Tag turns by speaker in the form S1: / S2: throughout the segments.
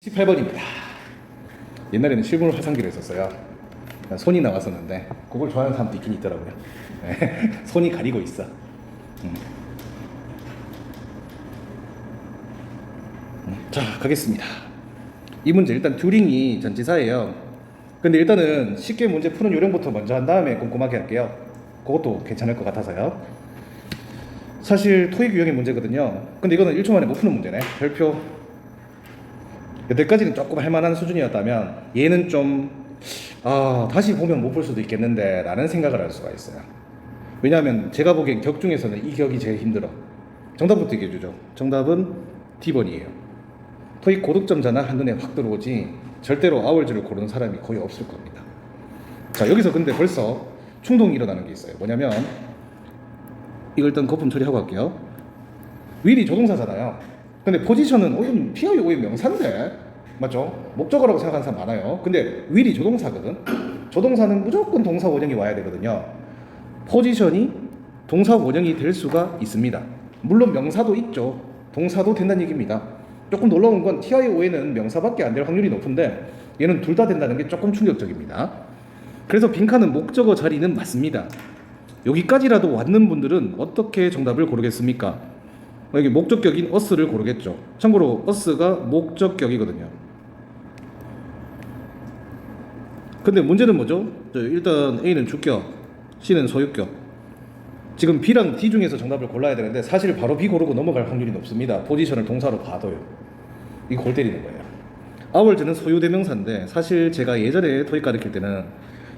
S1: 십팔 번입니다 옛날에는 실물 화상기를 했었어요. 손이 나왔었는데 그걸 좋아하는 사람도 있긴 있더라고요. 네, 손이 가리고 있어. 음. 음, 자 가겠습니다. 이 문제 일단 듀링이 전치사예요. 근데 일단은 쉽게 문제 푸는 요령부터 먼저 한 다음에 꼼꼼하게 할게요. 그것도 괜찮을 것 같아서요. 사실 토익 유형의 문제거든요. 근데 이거는 1초 만에 못 푸는 문제네. 별표 여태까지는 조금 할만한 수준이었다면 얘는 좀 아, 다시 보면 못 볼 수도 있겠는데 라는 생각을 할 수가 있어요. 왜냐하면 제가 보기엔 격 중에서는 이 격이 제일 힘들어. 정답부터 얘기해 주죠. 정답은 D번이에요. 토익 고득점자나 한눈에 확 들어오지 절대로 아월즈를 고르는 사람이 거의 없을 겁니다. 자 여기서 근데 벌써 충동이 일어나는 게 있어요. 뭐냐면 이걸 일단 거품 처리하고 갈게요. 윌이 조동사잖아요. 근데 포지션은 어, 이건 PIO의 명사인데 맞죠? 목적어라고 생각하는 사람 많아요. 근데 윌이 조동사거든. 조동사는 무조건 동사 원형이 와야 되거든요. 포지션이 동사 원형이 될 수가 있습니다. 물론 명사도 있죠. 동사도 된다는 얘기입니다. 조금 놀라운 건 TIO에는 명사밖에 안 될 확률이 높은데 얘는 둘 다 된다는 게 조금 충격적입니다. 그래서 빈칸은 목적어 자리는 맞습니다. 여기까지라도 왔는 분들은 어떻게 정답을 고르겠습니까? 여기 목적격인 us를 고르겠죠. 참고로 us가 목적격이거든요. 근데 문제는 뭐죠? 저 일단 A는 주격, C는 소유격. 지금 B랑 D 중에서 정답을 골라야 되는데 사실 바로 B 고르고 넘어갈 확률이 높습니다. 포지션을 동사로 봐도요. 이거 골 때리는 거예요. 아월즈는 소유대명사인데 사실 제가 예전에 토익 가르칠 때는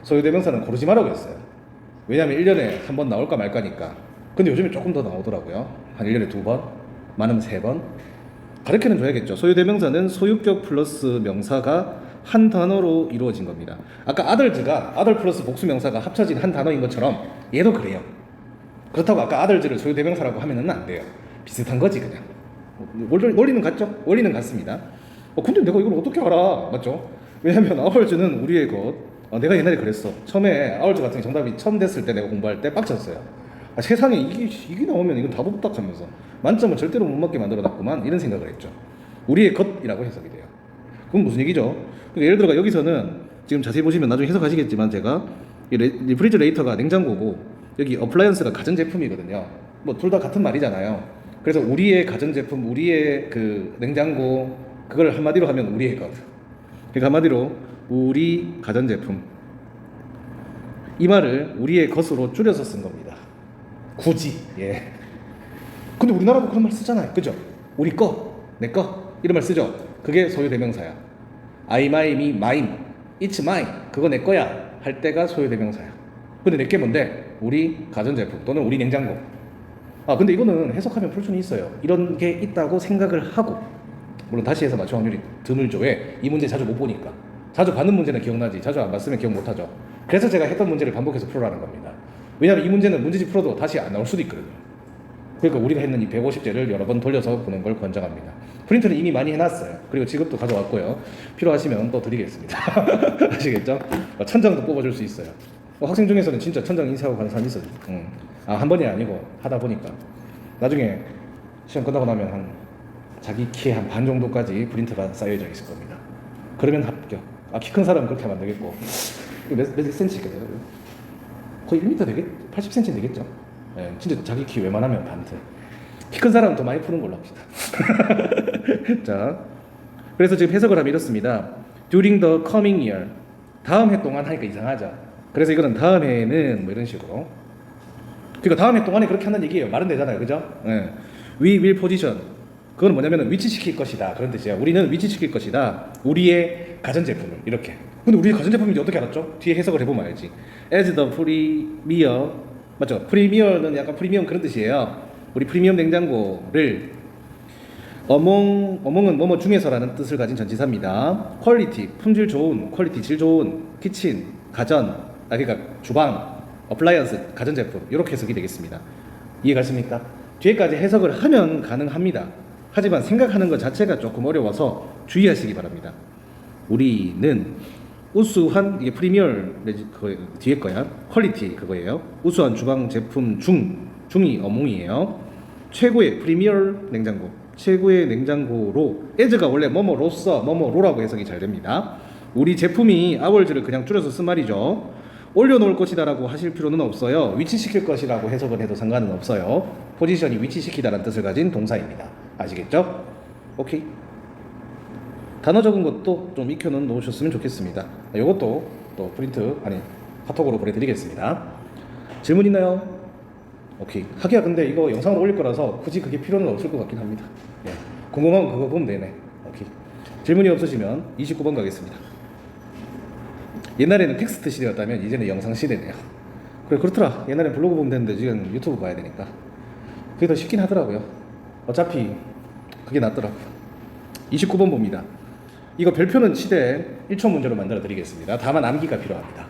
S1: 소유대명사는 고르지 말라고 했어요. 왜냐면 1년에 한 번 나올까 말까니까. 근데 요즘에 조금 더 나오더라고요. 한 1년에 두 번, 많으면 세 번. 가르쳐는 줘야겠죠. 소유대명사는 소유격 플러스 명사가 한 단어로 이루어진 겁니다. 아까 아들즈가 아들 플러스 복수명사가 합쳐진 한 단어인 것처럼 얘도 그래요. 그렇다고 아까 아들즈를 소유대명사라고 하면은 안 돼요. 비슷한 거지 그냥. 원리, 원리는 같죠? 원리는 같습니다. 어, 근데 내가 이걸 어떻게 알아? 맞죠? 왜냐면 아월즈는 우리의 것. 어, 내가 옛날에 그랬어. 처음에 아월즈 같은 게 정답이 처음 됐을 때 내가 공부할 때 빡쳤어요. 아, 세상에 이게, 이게 나오면 이건 다 복닥 하면서 만점은 절대로 못 맞게 만들어 놨구만 이런 생각을 했죠. 우리의 것이라고 해석이 돼요. 그건 무슨 얘기죠? 그러니까 예를 들어 여기서는 지금 자세히 보시면 나중에 해석하시겠지만 제가 이 레, 리프리저레이터가 냉장고고 여기 어플라이언스가 가전제품이거든요. 뭐 둘 다 같은 말이잖아요. 그래서 우리의 가전제품, 우리의 그 냉장고 그걸 한마디로 하면 우리의 것. 그러니까 한마디로 우리 가전제품. 이 말을 우리의 것으로 줄여서 쓴 겁니다. 굳이. 예. 근데 우리나라도 그런 말 쓰잖아요. 그죠? 우리 거, 내 거. 이런 말 쓰죠. 그게 소유대명사야. I, my, me, mine. It's mine. 그거 내 거야. 할 때가 소유대명사야. 근데 내게 뭔데? 우리 가전제품 또는 우리 냉장고. 아, 근데 이거는 해석하면 풀 수는 있어요. 이런 게 있다고 생각을 하고. 물론 다시 해서 맞출 확률이 드물죠. 왜? 이 문제 자주 못 보니까. 자주 받는 문제는 기억나지. 자주 안 봤으면 기억 못 하죠. 그래서 제가 했던 문제를 반복해서 풀어라는 겁니다. 왜냐하면 이 문제는 문제집 풀어도 다시 안 나올 수도 있거든요. 그러니까 우리가 했는 이 150제를 여러 번 돌려서 보는 걸 권장합니다. 프린트는 이미 많이 해놨어요. 그리고 지급도 가져왔고요. 필요하시면 또 드리겠습니다. 아시겠죠? 어, 천장도 뽑아줄 수 있어요. 어, 학생 중에서는 진짜 천장 인쇄하고 가는 사람 있어요. 응. 아, 한 번이 아니고 하다 보니까. 나중에 시험 끝나고 나면 한 자기 키의 한 반 정도까지 프린트가 쌓여져 있을 겁니다. 그러면 합격. 아, 키 큰 사람은 그렇게 하면 안 되겠고. 몇, 몇 cm겠어요? 거의 1m 되겠, 80cm 되겠죠? 예, 진짜 자기 키 웬만하면 반트. 키 큰 사람은 더 많이 푸는 걸로 합시다. 자, 그래서 지금 해석을 하면 이렇습니다. During the coming year. 다음 해 동안 하니까 이상하죠. 그래서 이거는 다음 해에는 뭐 이런 식으로. 그러니까 다음 해 동안에 그렇게 한다는 얘기예요. 말은 되잖아요. 그죠? 예. We will position. 그건 뭐냐면 위치시킬 것이다. 그런 뜻이에요. 우리는 위치시킬 것이다. 우리의 가전제품을. 이렇게. 근데 우리의 가전제품인지 어떻게 알았죠? 뒤에 해석을 해보면 알지. As the premier. 맞죠? 프리미어는 약간 프리미엄 그런 뜻이에요. 우리 프리미엄 냉장고를 어몽 어몽은 뭐뭐 중에서라는 뜻을 가진 전치사입니다. 퀄리티 품질 좋은 퀄리티 질 좋은 키친 가전 아 그러니까 주방 어플라이언스 가전제품 이렇게 해석이 되겠습니다. 이해 가십니까? 뒤에까지 해석을 하면 가능합니다. 하지만 생각하는 것 자체가 조금 어려워서 주의하시기 바랍니다. 우리는 우수한 이게 프리미어 내지 그 뒤에 거야. 퀄리티 그거예요. 우수한 주방 제품 중 중이 어몽이에요. 최고의 프리미어 냉장고. 최고의 냉장고로 에즈가 원래 뭐뭐로서 뭐뭐로라고 해석이 잘 됩니다. 우리 제품이 아월즈를 그냥 줄여서 쓴 말이죠. 올려놓을 것이다라고 하실 필요는 없어요. 위치시킬 것이라고 해석을 해도 상관은 없어요. 포지션이 위치시키다라는 뜻을 가진 동사입니다 아시겠죠? 오케이 단어 적은 것도 좀 익혀는 놓으셨으면 좋겠습니다. 이것도 또 프린트 아니 카톡으로 보내드리겠습니다. 질문 있나요? 오케이. 하기야 근데 이거 영상으로 올릴 거라서 굳이 그게 필요는 없을 것 같긴 합니다. 예. 궁금하면 그거 보면 되네. 오케이. 질문이 없으시면 29번 가겠습니다. 옛날에는 텍스트 시대였다면 이제는 영상 시대네요. 그래 그렇더라. 옛날엔 블로그 보면 되는데 지금 유튜브 봐야 되니까 그게 더 쉽긴 하더라고요. 어차피 그게 낫더라고요. 29번 봅니다. 이거 별표는 시대 1초 문제로 만들어 드리겠습니다. 다만 암기가 필요합니다.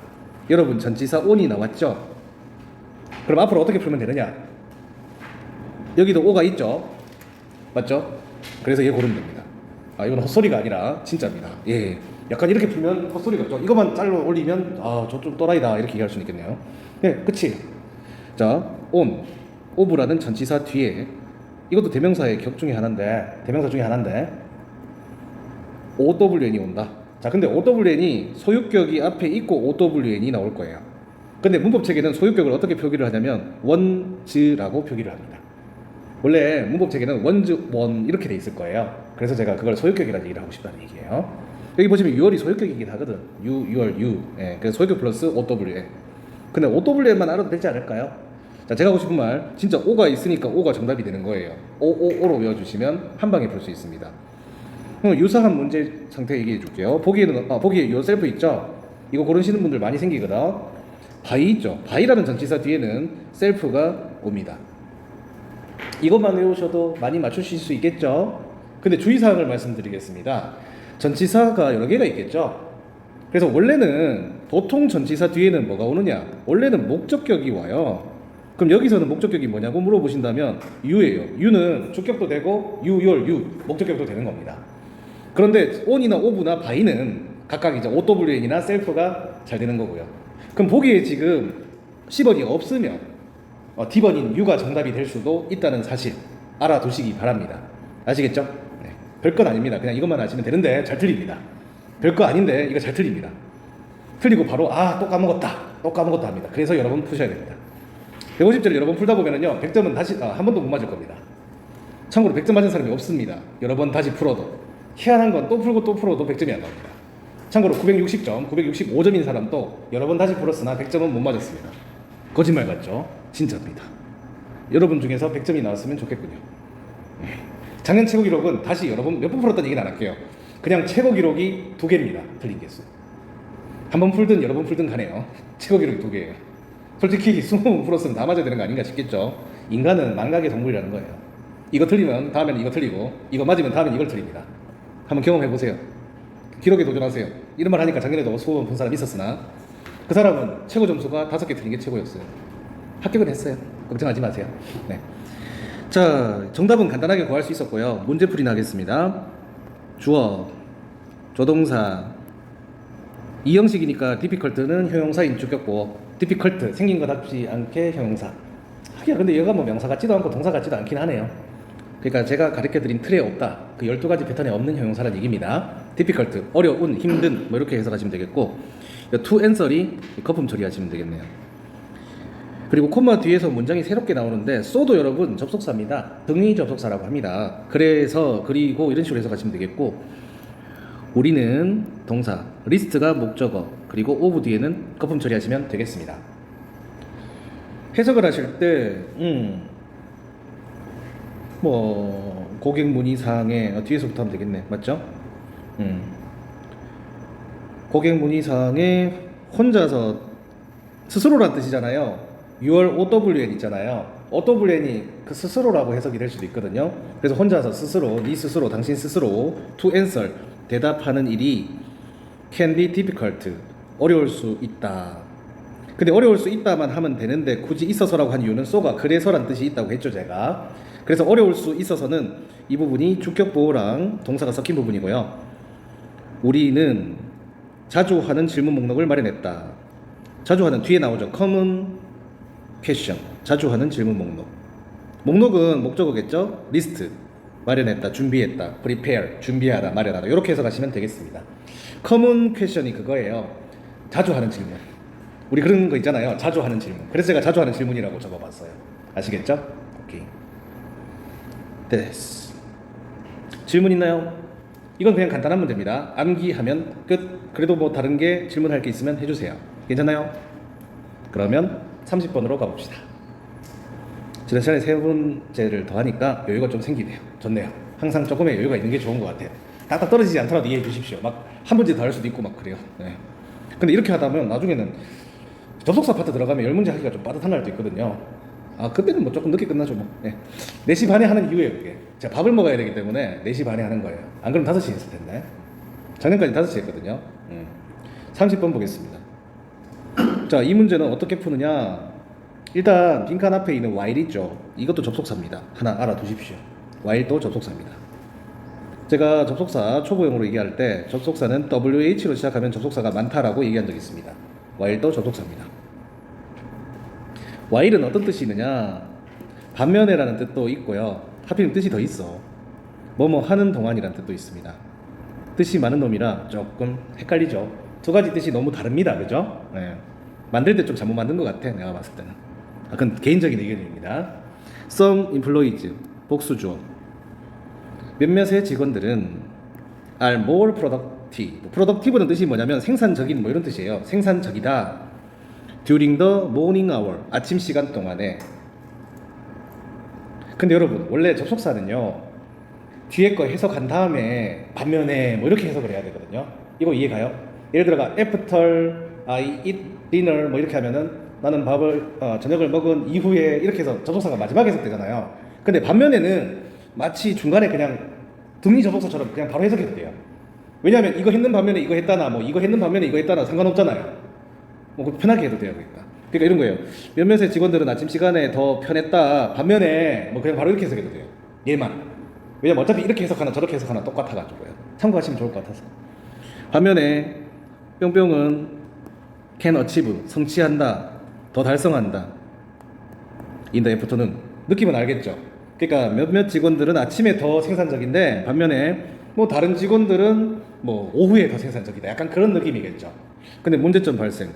S1: 여러분 전치사 on이 나왔죠? 그럼 앞으로 어떻게 풀면 되느냐? 여기도 오가 있죠? 맞죠? 그래서 얘 고르면 됩니다. 아 이건 헛소리가 아니라 진짜입니다. 예. 약간 이렇게 풀면 헛소리가 없죠. 이것만 잘라 올리면 아저 좀 또라이다 이렇게 얘기할 수 있겠네요. 네, 끝이. 자, on, of라는 전치사 뒤에 이것도 대명사의 격 중에 하나인데 대명사 중에 하나인데 OWN이 온다. 자, 근데 OWN이 소유격이 앞에 있고 OWN이 나올 거예요. 근데 문법 체계는 소유격을 어떻게 표기를 하냐면 원즈라고 표기를 합니다. 원래 문법 체계는 원즈 원 이렇게 돼 있을 거예요. 그래서 제가 그걸 소유격이라는 얘기를 하고 싶다는 얘기예요. 여기 보시면 6월이 소유격이긴 하거든. U, 6월, U. 예, 그래서 소유격 플러스 OWN. 근데 OWN만 알아도 되지 않을까요? 자, 제가 하고 싶은 말, 진짜 O가 있으니까 O가 정답이 되는 거예요. O, O, O로 외워주시면 한 방에 풀 수 있습니다. 그럼 유사한 문제 상태 얘기해 줄게요. 보기에는 아, 보기에 요셀프 있죠. 이거 고르시는 분들 많이 생기거든. 바이 있죠. 바이라는 전치사 뒤에는 셀프가 옵니다. 이것만 외우셔도 많이 맞추실 수 있겠죠. 근데 주의사항을 말씀드리겠습니다. 전치사가 여러 개가 있겠죠. 그래서 원래는 보통 전치사 뒤에는 뭐가 오느냐? 원래는 목적격이 와요. 그럼 여기서는 목적격이 뭐냐고 물어보신다면 유예요. 유는 주격도 되고 유, 열, 유 목적격도 되는 겁니다. 그런데 on이나 o브나 by는 각각 이제 OWN이나 셀프가 잘 되는 거고요. 그럼 보기에 지금 10번이 없으면 어, D번인 U가 정답이 될 수도 있다는 사실 알아두시기 바랍니다. 아시겠죠? 네. 별건 아닙니다. 그냥 이것만 아시면 되는데 잘 틀립니다. 별거 아닌데 이거 잘 틀립니다. 틀리고 바로 아 또 까먹었다. 또 까먹었다 합니다. 그래서 여러분 푸셔야 됩니다. 150절 여러 번 풀다 보면은요 100점은 다시 아, 한 번도 못 맞을 겁니다. 참고로 100점 맞은 사람이 없습니다. 여러 번 다시 풀어도 희한한 건 또 풀고 또 풀어도 100점이 안 나옵니다. 참고로 960점, 965점인 사람도 여러 번 다시 풀었으나 100점은 못 맞았습니다. 거짓말 같죠? 진짜입니다. 여러분 중에서 100점이 나왔으면 좋겠군요. 네. 작년 최고 기록은 다시 여러 번 몇 번 풀었다는 얘기는 안 할게요. 그냥 최고 기록이 두 개입니다. 틀린 개수. 한 번 풀든 여러 번 풀든 가네요. 최고 기록이 두 개예요. 솔직히 20번 풀었으면 다 맞아야 되는 거 아닌가 싶겠죠. 인간은 망각의 동물이라는 거예요. 이거 틀리면 다음에는 이거 틀리고 이거 맞으면 다음엔 이걸 틀립니다. 한번 경험해 보세요. 기록에 도전하세요. 이런 말 하니까 작년에도 20번 푼 사람 있었으나 그 사람은 최고 점수가 다섯 개 틀린 게 최고였어요. 합격은 했어요. 걱정하지 마세요. 네. 자, 정답은 간단하게 구할 수 있었고요. 문제풀이나 하겠습니다. 주어, 조동사, 이 형식이니까 difficult는 형용사인 주격보, difficult 생긴 것답지 않게 형용사. 하기야 근데 얘가 뭐 명사 같지도 않고 동사 같지도 않긴 하네요. 그러니까 제가 가르쳐 드린 틀에 없다. 그 12가지 패턴에 없는 형용사라는 얘기입니다. difficult, 어려운, 힘든 뭐 이렇게 해석하시면 되겠고 to answer이 거품 처리하시면 되겠네요. 그리고 콤마 뒤에서 문장이 새롭게 나오는데 쏘도 여러분 접속사입니다. 등위 접속사라고 합니다. 그래서 그리고 이런 식으로 해석하시면 되겠고 우리는 동사, 리스트가 목적어, 그리고 오브 뒤에는 거품 처리하시면 되겠습니다. 해석을 하실 때, 음, 뭐 고객 문의 사항에 어, 뒤에서부터 하면 되겠네, 맞죠? 음, 고객 문의 사항에 혼자서 스스로란 뜻이잖아요. 6월 OWN 있잖아요. OWN이 그 스스로라고 해석이 될 수도 있거든요. 그래서 혼자서 스스로, 네 스스로, 당신 스스로 to answer 대답하는 일이 can be difficult 어려울 수 있다. 근데 어려울 수 있다만 하면 되는데 굳이 있어서라고 한 이유는 쏘가 그래서란 뜻이 있다고 했죠 제가. 그래서 어려울 수 있어서는 이 부분이 주격 보호랑 동사가 섞인 부분이고요. 우리는 자주 하는 질문 목록을 마련했다. 자주 하는 뒤에 나오죠. common question. 자주 하는 질문 목록. 목록은 목적어겠죠? 리스트. 마련했다, 준비했다, prepare, 준비하다, 마련하다. 이렇게 해석하시면 되겠습니다. common question이 그거예요. 자주 하는 질문. 우리 그런 거 있잖아요. 자주 하는 질문. 그래서 제가 자주 하는 질문이라고 적어봤어요. 아시겠죠? 오케이. 됐어. 질문 있나요? 이건 그냥 간단한 문제입니다. 암기하면 끝. 그래도 뭐 다른 게 질문할 게 있으면 해주세요. 괜찮나요? 그러면 30번으로 가봅시다. 지난 시간에 세 번째를 더 하니까 여유가 좀 생기네요. 좋네요. 항상 조금의 여유가 있는 게 좋은 것 같아요. 딱딱 떨어지지 않더라도 이해해 주십시오. 막한 문제 더할 수도 있고 막 그래요. 네. 근데 이렇게 하다 보면 나중에는 접속사 파트 들어가면 열 문제 하기가 좀 빠듯한 날도 있거든요. 아 그때는 뭐 조금 늦게 끝나죠 뭐. 네. 4시 반에 하는 이유예요 그게. 제가 밥을 먹어야 되기 때문에 4시 반에 하는 거예요. 안 그러면 5시 했을 텐데. 작년까지 5시 했거든요. 음. 30번 보겠습니다. 자, 이 문제는 어떻게 푸느냐? 일단 빈칸 앞에 있는 while 있죠. 이것도 접속사입니다. 하나 알아두십시오. while도 접속사입니다. 제가 접속사 초보용으로 얘기할 때 접속사는 WH로 시작하면 접속사가 많다라고 얘기한 적이 있습니다. while도 접속사입니다. while은 어떤 뜻이 있느냐? 반면에라는 뜻도 있고요. 하필 뜻이 더 있어. 뭐뭐 하는 동안이라는 뜻도 있습니다. 뜻이 많은 놈이라 조금 헷갈리죠. 두 가지 뜻이 너무 다릅니다. 그죠? 네. 만들 때 좀 잘못 만든 것 같아. 내가 봤을 때는. 아, 그건 개인적인 의견입니다. Some employees 복수죠. 몇몇의 직원들은 are more productive. productive는 뜻이 뭐냐면 생산적인 뭐 이런 뜻이에요. 생산적이다. during the morning hour. 아침 시간 동안에. 근데 여러분, 원래 접속사는요. 뒤에 거 해석한 다음에 반면에 뭐 이렇게 해석을 해야 되거든요. 이거 이해가요? 예를 들어가 after I eat dinner 뭐 이렇게 하면은 나는 밥을 어, 저녁을 먹은 이후에 이렇게 해서 접속사가 마지막에 해석되잖아요. 근데 반면에는 마치 중간에 그냥 등리 접속사처럼 그냥 바로 해석해도 돼요. 왜냐하면 이거 했는 반면에 이거 했다나 뭐 이거 했는 반면에 이거 했다나 상관없잖아요. 뭐 편하게 해도 돼요, 그러니까. 그러니까 이런 거예요. 몇몇의 직원들은 아침 시간에 더 편했다. 반면에 뭐 그냥 바로 이렇게 해석해도 돼요. 얘만. 왜냐면 어차피 이렇게 해석하나 저렇게 해석하나 똑같아가지고요. 참고하시면 좋을 것 같아서. 반면에 뿅뿅은 can achieve 성취한다, 더 달성한다. the afternoon 느낌은 알겠죠. 그러니까 몇몇 직원들은 아침에 더 생산적인데 반면에 뭐 다른 직원들은 뭐 오후에 더 생산적이다. 약간 그런 느낌이겠죠. 근데 문제점 발생.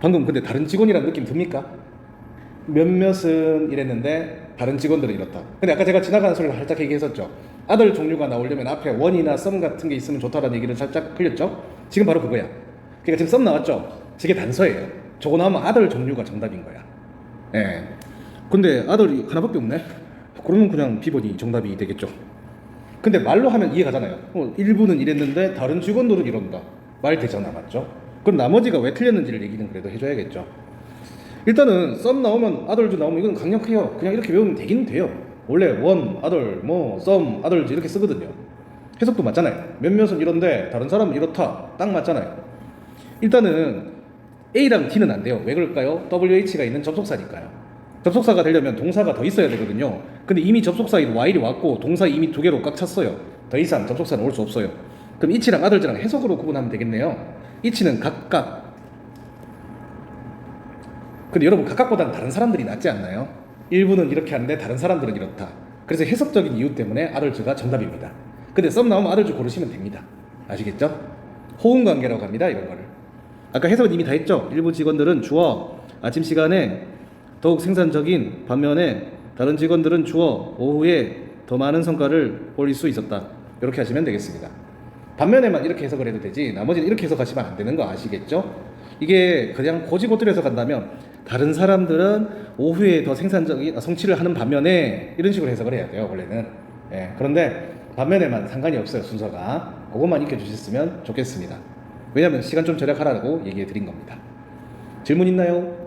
S1: 방금 근데 다른 직원이라는 느낌 듭니까? 몇몇은 이랬는데 다른 직원들은 이렇다. 근데 아까 제가 지나가는 소리를 살짝 얘기했었죠. 아들 종류가 나오려면 앞에 원이나 썸 같은 게 있으면 좋다라는 얘기를 살짝 흘렸죠. 지금 바로 그거야. 그러니까 지금 썸 나왔죠. 저게 단서예요. 저거 나오면 아들 종류가 정답인 거야. 예. 근데 아들이 하나밖에 없네. 그러면 그냥 비번이 정답이 되겠죠. 근데 말로 하면 이해가잖아요. 어, 일부는 이랬는데 다른 직원들은 이런다. 말 되잖아, 맞죠? 그럼 나머지가 왜 틀렸는지를 얘기는 그래도 해줘야겠죠. 일단은 썸 나오면 아들즈 나오면 이건 강력해요. 그냥 이렇게 외우면 되긴 돼요. 원래 원, 아들, 뭐, 썸, 아들즈 이렇게 쓰거든요. 해석도 맞잖아요. 몇몇은 이런데 다른 사람은 이렇다. 딱 맞잖아요. 일단은 A랑 T는 안 돼요. 왜 그럴까요? WH가 있는 접속사니까요. 접속사가 되려면 동사가 더 있어야 되거든요. 근데 이미 접속사인 Y이 왔고 동사 이미 두 개로 꽉 찼어요. 더 이상 접속사는 올 수 없어요. 그럼 이치랑 아들즈랑 해석으로 구분하면 되겠네요. 이치는 각각 근데 여러분 각각보다는 다른 사람들이 낫지 않나요? 일부는 이렇게 하는데 다른 사람들은 이렇다. 그래서 해석적인 이유 때문에 아들즈가 정답입니다. 근데 썸 나오면 아들즈 고르시면 됩니다. 아시겠죠? 호응 관계라고 합니다. 이런 거를. 아까 해석은 이미 다 했죠. 일부 직원들은 주어 아침 시간에 더욱 생산적인 반면에 다른 직원들은 주어 오후에 더 많은 성과를 올릴 수 있었다. 이렇게 하시면 되겠습니다. 반면에만 이렇게 해석을 해도 되지 나머지는 이렇게 해석하시면 안 되는 거 아시겠죠? 이게 그냥 고지고대로 해석한다면 다른 사람들은 오후에 더 생산적인 아, 성취를 하는 반면에 이런 식으로 해석을 해야 돼요 원래는 예, 그런데 반면에만 상관이 없어요 순서가 그것만 익혀 주셨으면 좋겠습니다 왜냐하면 시간 좀 절약하라고 얘기해 드린 겁니다 질문 있나요?